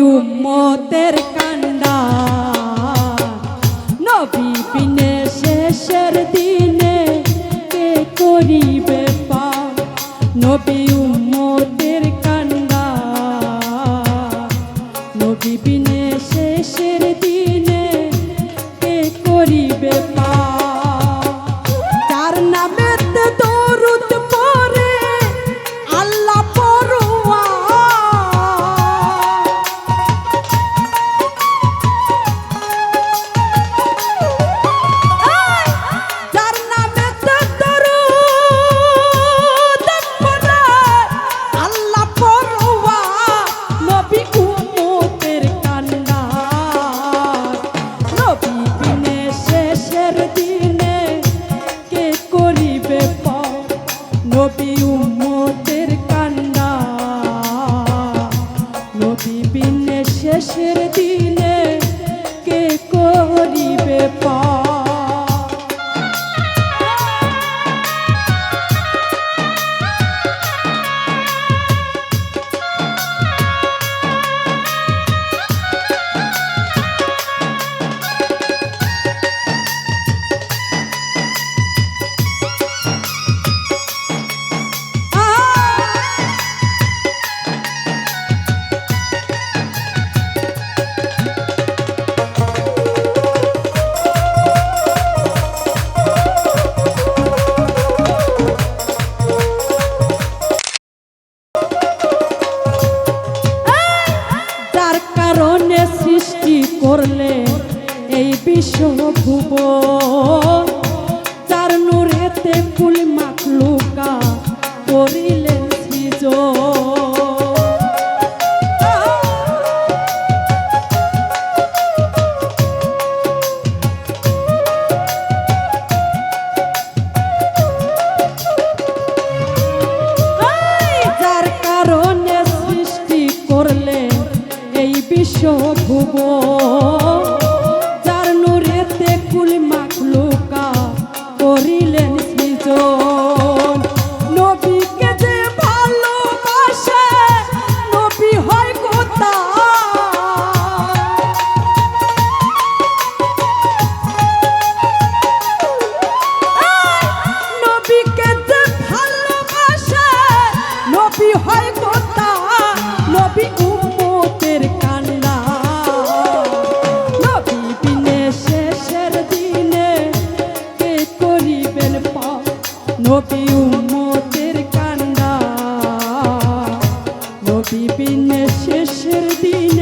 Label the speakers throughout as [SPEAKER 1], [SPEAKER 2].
[SPEAKER 1] উম্মতের কান্ডা নবী বিনে শেষের শোধব বিপিন শেষের দিনে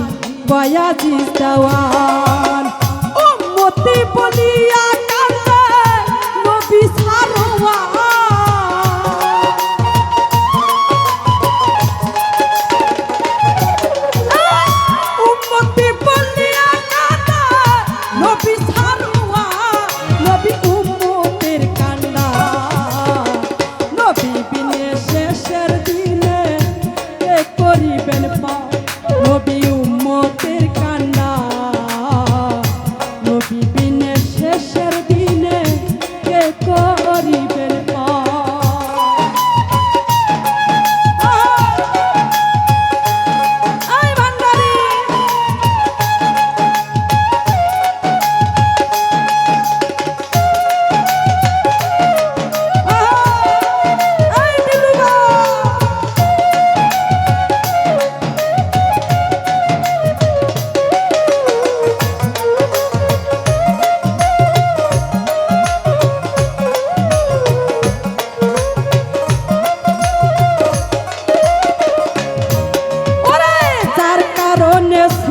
[SPEAKER 1] বয়াজিস দেওয়ান ও মতি বলিয়া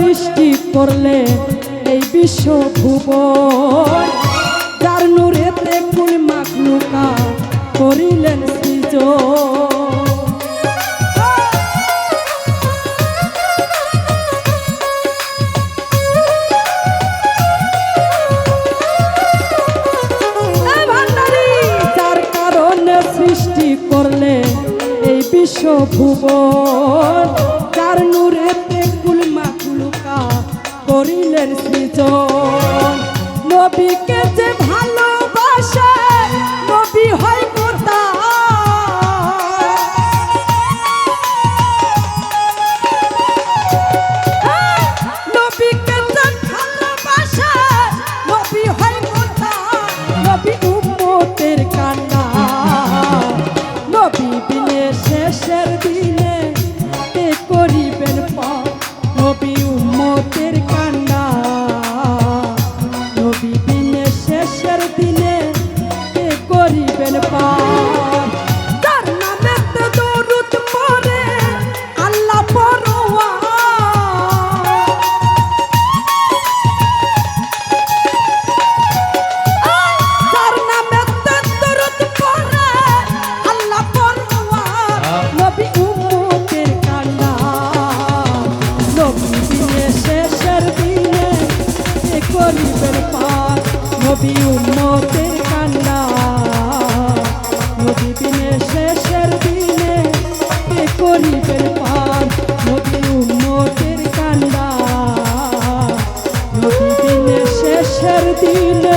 [SPEAKER 1] সৃষ্টি করলে এই বিশ্ব ভুব যার ফুল মাগলুকা করিলেন সৃজন। সৃষ্টি করলে এই বিশ্ব ভুব কার নূরে করিলেন সৃজন নবী উম্মতের কান্না। নবী দিয়ে শেষের দিনে এ করিবেন পার, নবী উম্মতের কান্না। নবী দিনে শেষের দিনে এ করিবেন পার, নবী উম্মতের কান্না। নবী দিনে শেষের দিনে